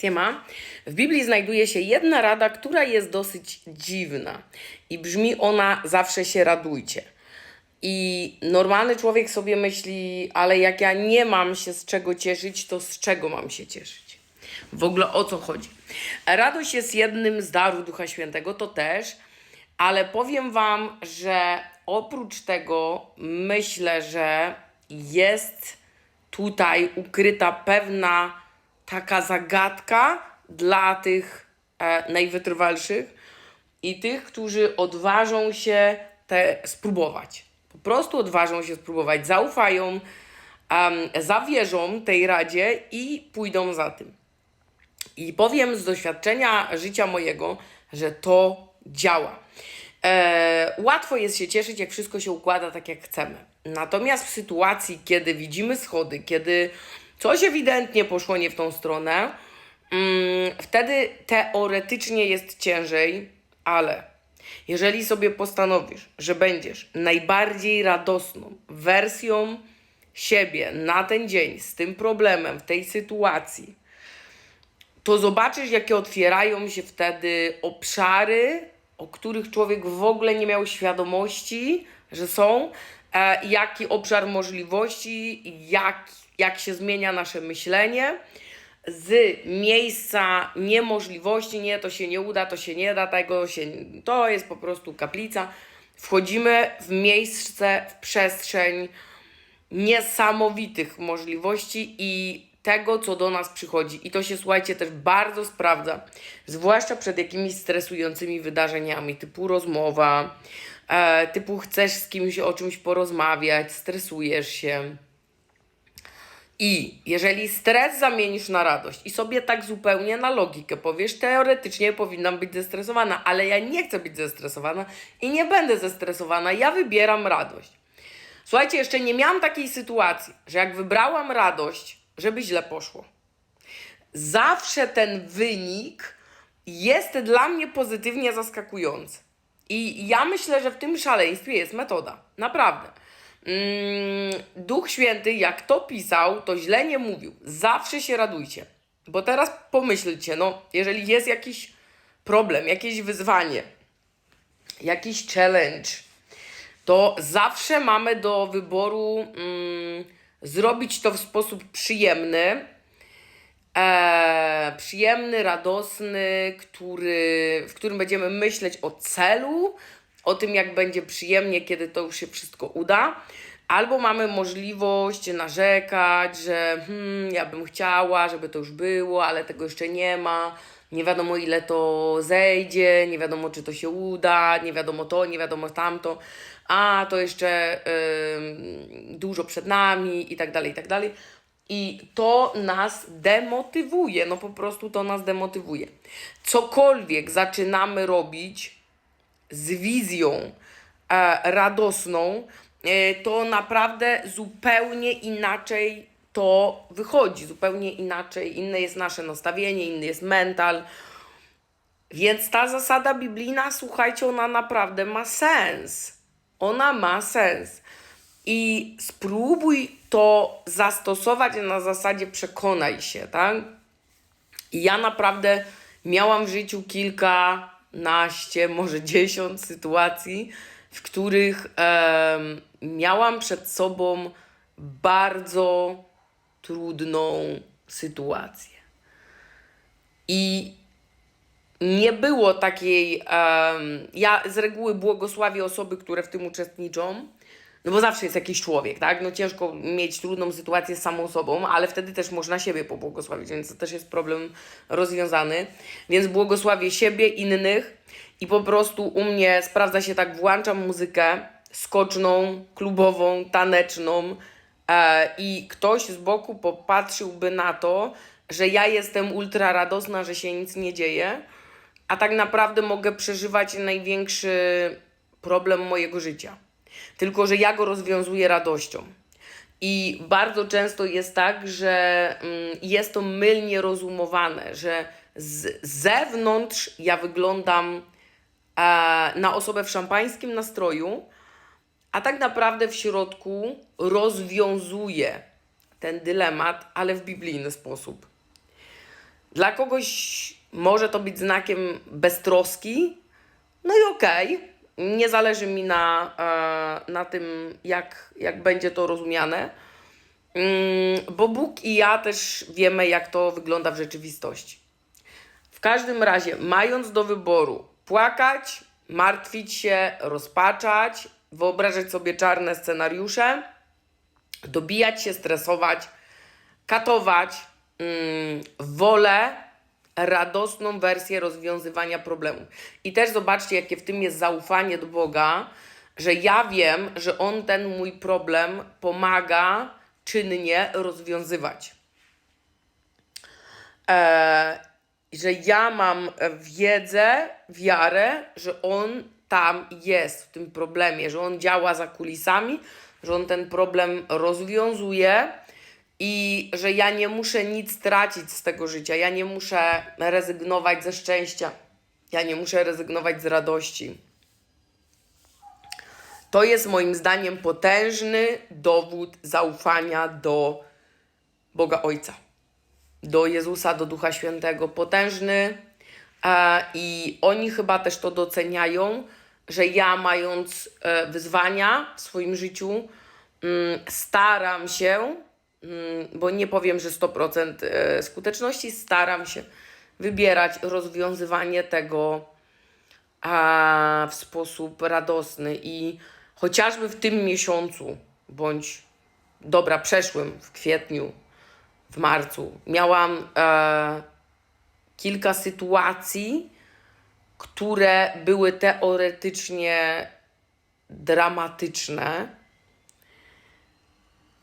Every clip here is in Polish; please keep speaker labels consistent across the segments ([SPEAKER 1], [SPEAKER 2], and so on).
[SPEAKER 1] Siema. W Biblii znajduje się jedna rada, która jest dosyć dziwna i brzmi ona zawsze się radujcie. I normalny człowiek sobie myśli, ale jak ja nie mam się z czego cieszyć, to z czego mam się cieszyć? W ogóle o co chodzi? Radość jest jednym z darów Ducha Świętego, to też, ale powiem Wam, że oprócz tego myślę, że jest tutaj ukryta pewna taka zagadka dla tych e, najwytrwalszych i tych, którzy odważą się te spróbować. Po prostu odważą się spróbować, zaufają, um, zawierzą tej radzie i pójdą za tym. I powiem z doświadczenia życia mojego, że to działa. E, łatwo jest się cieszyć, jak wszystko się układa tak, jak chcemy. Natomiast w sytuacji, kiedy widzimy schody, kiedy coś ewidentnie poszło nie w tą stronę, mm, wtedy teoretycznie jest ciężej, ale jeżeli sobie postanowisz, że będziesz najbardziej radosną wersją siebie na ten dzień z tym problemem, w tej sytuacji, to zobaczysz, jakie otwierają się wtedy obszary, o których człowiek w ogóle nie miał świadomości, że są, e, jaki obszar możliwości, jak, jak się zmienia nasze myślenie z miejsca niemożliwości, nie, to się nie uda, to się nie da, tego się, to jest po prostu kaplica. Wchodzimy w miejsce, w przestrzeń niesamowitych możliwości i tego, co do nas przychodzi. I to się, słuchajcie, też bardzo sprawdza, zwłaszcza przed jakimiś stresującymi wydarzeniami, typu rozmowa, e, typu chcesz z kimś o czymś porozmawiać, stresujesz się. I jeżeli stres zamienisz na radość i sobie tak zupełnie na logikę powiesz, teoretycznie powinnam być zestresowana, ale ja nie chcę być zestresowana i nie będę zestresowana, ja wybieram radość. Słuchajcie, jeszcze nie miałam takiej sytuacji, że jak wybrałam radość, żeby źle poszło. Zawsze ten wynik jest dla mnie pozytywnie zaskakujący. I ja myślę, że w tym szaleństwie jest metoda. Naprawdę. Mm, Duch Święty, jak to pisał, to źle nie mówił. Zawsze się radujcie. Bo teraz pomyślcie, no, jeżeli jest jakiś problem, jakieś wyzwanie, jakiś challenge, to zawsze mamy do wyboru mm, zrobić to w sposób przyjemny, e, przyjemny, radosny, który, w którym będziemy myśleć o celu, o tym, jak będzie przyjemnie, kiedy to już się wszystko uda. Albo mamy możliwość narzekać, że hmm, ja bym chciała, żeby to już było, ale tego jeszcze nie ma. Nie wiadomo, ile to zejdzie, nie wiadomo, czy to się uda, nie wiadomo to, nie wiadomo tamto, a to jeszcze ym, dużo przed nami i tak dalej, i tak dalej. I to nas demotywuje, no po prostu to nas demotywuje. Cokolwiek zaczynamy robić, z wizją e, radosną, e, to naprawdę zupełnie inaczej to wychodzi, zupełnie inaczej, inne jest nasze nastawienie, inny jest mental. Więc ta zasada biblijna, słuchajcie, ona naprawdę ma sens. Ona ma sens. I spróbuj to zastosować na zasadzie przekonaj się, tak? I ja naprawdę miałam w życiu kilkanaście, może dziesiąt sytuacji, w których em, miałam przed sobą bardzo trudną sytuację. I nie było takiej. em, ja z reguły błogosławię osoby, które w tym uczestniczą. No bo zawsze jest jakiś człowiek, tak? No ciężko mieć trudną sytuację z samą sobą, ale wtedy też można siebie pobłogosławić, więc to też jest problem rozwiązany. Więc błogosławię siebie, innych i po prostu u mnie sprawdza się tak, włączam muzykę skoczną, klubową, taneczną e, i ktoś z boku popatrzyłby na to, że ja jestem ultra radosna, że się nic nie dzieje, a tak naprawdę mogę przeżywać największy problem mojego życia. Tylko, że ja go rozwiązuję radością. I bardzo często jest tak, że mm, jest to mylnie rozumowane, że z zewnątrz ja wyglądam e, na osobę w szampańskim nastroju, a tak naprawdę w środku rozwiązuję ten dylemat, ale w biblijny sposób. Dla kogoś może to być znakiem beztroski, no i okej. Nie zależy mi na, e, na tym, jak, jak będzie to rozumiane, Mm, bo Bóg i ja też wiemy, jak to wygląda w rzeczywistości. W każdym razie, mając do wyboru płakać, martwić się, rozpaczać, wyobrażać sobie czarne scenariusze, dobijać się, stresować, katować, mm, wolę radosną wersję rozwiązywania problemu. I też zobaczcie, jakie w tym jest zaufanie do Boga, że ja wiem, że On ten mój problem pomaga czynnie rozwiązywać. E, że ja mam wiedzę, wiarę, że On tam jest w tym problemie, że On działa za kulisami, że On ten problem rozwiązuje i że ja nie muszę nic tracić z tego życia, ja nie muszę rezygnować ze szczęścia, ja nie muszę rezygnować z radości. To jest moim zdaniem potężny dowód zaufania do Boga Ojca, do Jezusa, do Ducha Świętego. Potężny e, i oni chyba też to doceniają, że ja mając e, wyzwania w swoim życiu, mm, staram się, bo nie powiem, że 100% e, skuteczności, staram się wybierać rozwiązywanie tego w sposób radosny i chociażby w tym miesiącu, bądź dobra, przeszłym w kwietniu, w marcu, miałam e, kilka sytuacji, które były teoretycznie dramatyczne,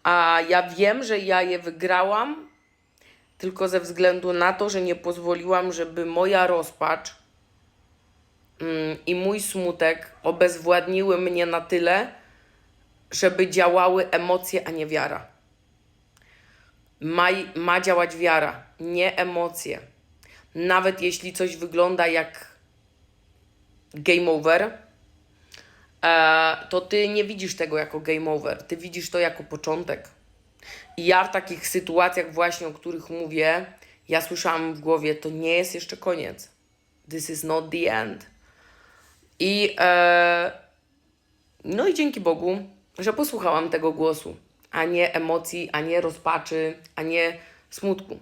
[SPEAKER 1] a ja wiem, że ja je wygrałam tylko ze względu na to, że nie pozwoliłam, żeby moja rozpacz mm, i mój smutek obezwładniły mnie na tyle, żeby działały emocje, a nie wiara. Ma, ma działać wiara, nie emocje. Nawet jeśli coś wygląda jak game over, to ty nie widzisz tego jako game over, ty widzisz to jako początek. I ja w takich sytuacjach właśnie, o których mówię, ja słyszałam w głowie, to nie jest jeszcze koniec. This is not the end. I e, no i dzięki Bogu, że posłuchałam tego głosu, a nie emocji, a nie rozpaczy, a nie smutku,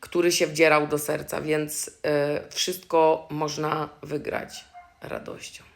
[SPEAKER 1] który się wdzierał do serca, więc e, wszystko można wygrać radością.